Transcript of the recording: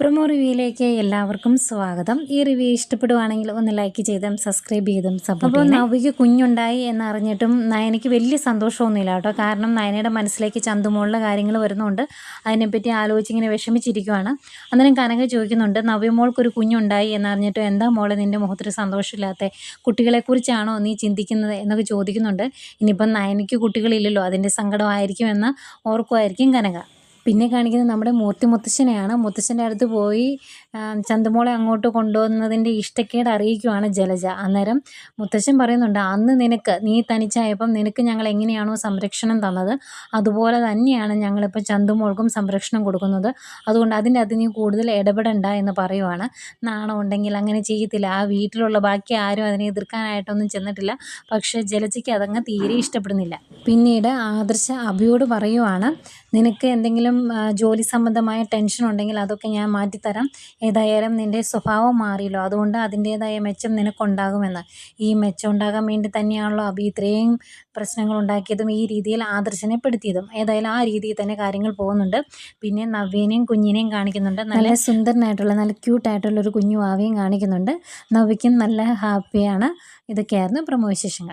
Promo റിവ്യൂയിലേക്ക് എല്ലാവർക്കും സ്വാഗതം. ഈ റിവ്യൂ ഇഷ്ടപ്പെടുവാണെങ്കിൽ ഒന്ന് ലൈക്ക് ചെയ്തും സബ്സ്ക്രൈബ് ചെയ്തും അപ്പോൾ നവിക്ക് കുഞ്ഞുണ്ടായി എന്നറിഞ്ഞിട്ടും നയനയ്ക്ക് വലിയ സന്തോഷമൊന്നുമില്ല കേട്ടോ. കാരണം നയനയുടെ മനസ്സിലേക്ക് ചന്തുമോളിലെ കാര്യങ്ങൾ വരുന്നുണ്ട്. അതിനെപ്പറ്റി ആലോചിച്ച് ഇങ്ങനെ വിഷമിച്ചിരിക്കുവാണ്. അന്നേരം കനക ചോദിക്കുന്നുണ്ട് നവ്യമോൾക്കൊരു കുഞ്ഞുണ്ടായി എന്നറിഞ്ഞിട്ടും എന്താ മോളെ നിന്റെ മുഖത്തൊരു സന്തോഷമില്ലാത്ത? കുട്ടികളെക്കുറിച്ചാണോ നീ ചിന്തിക്കുന്നത്? എന്നൊക്കെ ചോദിക്കുന്നുണ്ട്. ഇനിയിപ്പം നയനയ്ക്ക് കുട്ടികളില്ലല്ലോ. അതിന്റെ സങ്കടമായിരിക്കുമെന്ന് ഓർക്കുമായിരിക്കും കനക. പിന്നെ കാണിക്കുന്നത് നമ്മുടെ മൂർത്തി മുത്തശ്ശനെയാണ്. മുത്തശ്ശന്റെ അടുത്ത് പോയി ചന്തമോളെ അങ്ങോട്ട് കൊണ്ടുവന്നതിന്റെ ഇഷ്ടക്കേട് അറിയിക്കുവാണ് ജലജ. അന്നേരം മുത്തശ്ശൻ പറയുന്നുണ്ട് അന്ന് നിനക്ക് നീ തനിച്ചായപ്പം നിനക്ക് ഞങ്ങൾ എങ്ങനെയാണോ സംരക്ഷണം തന്നത്? അതുപോലെ തന്നെയാണ് ഞങ്ങളിപ്പോൾ ചന്തുമോൾക്കും സംരക്ഷണം കൊടുക്കുന്നത്. അതുകൊണ്ട് അതിന്റെ അത് നീ കൂടുതൽ ഇടപെടണ്ട എന്ന് പറയുവാണ്. നാണം ഉണ്ടെങ്കിൽ അങ്ങനെ ചെയ്യത്തില്ല. ആ വീട്ടിലുള്ള ബാക്കി ആരും അതിനെ എതിർക്കാനായിട്ടൊന്നും ചെന്നിട്ടില്ല. പക്ഷേ ജലജയ്ക്ക് അതങ്ങ് തീരെ ഇഷ്ടപ്പെടുന്നില്ല. പിന്നീട് ആദർശ അഭിയോട് പറയുവാണ് നിനക്ക് എന്തെങ്കിലും ജോലി സംബന്ധമായ ടെൻഷൻ ഉണ്ടെങ്കിൽ അതൊക്കെ ഞാൻ മാറ്റിത്തരാം. ഏതായാലും നിന്റെ സ്വഭാവം മാറിയല്ലോ. അതുകൊണ്ട് അതിന്റേതായ മെച്ചം നിനക്കുണ്ടാകുമെന്ന്. ഈ മെച്ചം ഉണ്ടാകാൻ വേണ്ടി തന്നെയാണല്ലോ അഭി ഇത്രയും പ്രശ്നങ്ങൾ ഉണ്ടാക്കിയതും ഈ രീതിയിൽ ആദർശനെ പെടുത്തിയതും ഏതായാലും ആ രീതിയിൽ തന്നെ കാര്യങ്ങൾ പോകുന്നുണ്ട്. പിന്നെ നവ്യനെയും കുഞ്ഞിനെയും കാണിക്കുന്നുണ്ട്. നല്ല സുന്ദരനായിട്ടുള്ള നല്ല ക്യൂട്ടായിട്ടുള്ള ഒരു കുഞ്ഞു ആവയും കാണിക്കുന്നുണ്ട്. നവ്യയ്ക്കും നല്ല ഹാപ്പിയാണ് ഇതൊക്കെയായിരുന്നു പ്രമോ വിശേഷങ്ങൾ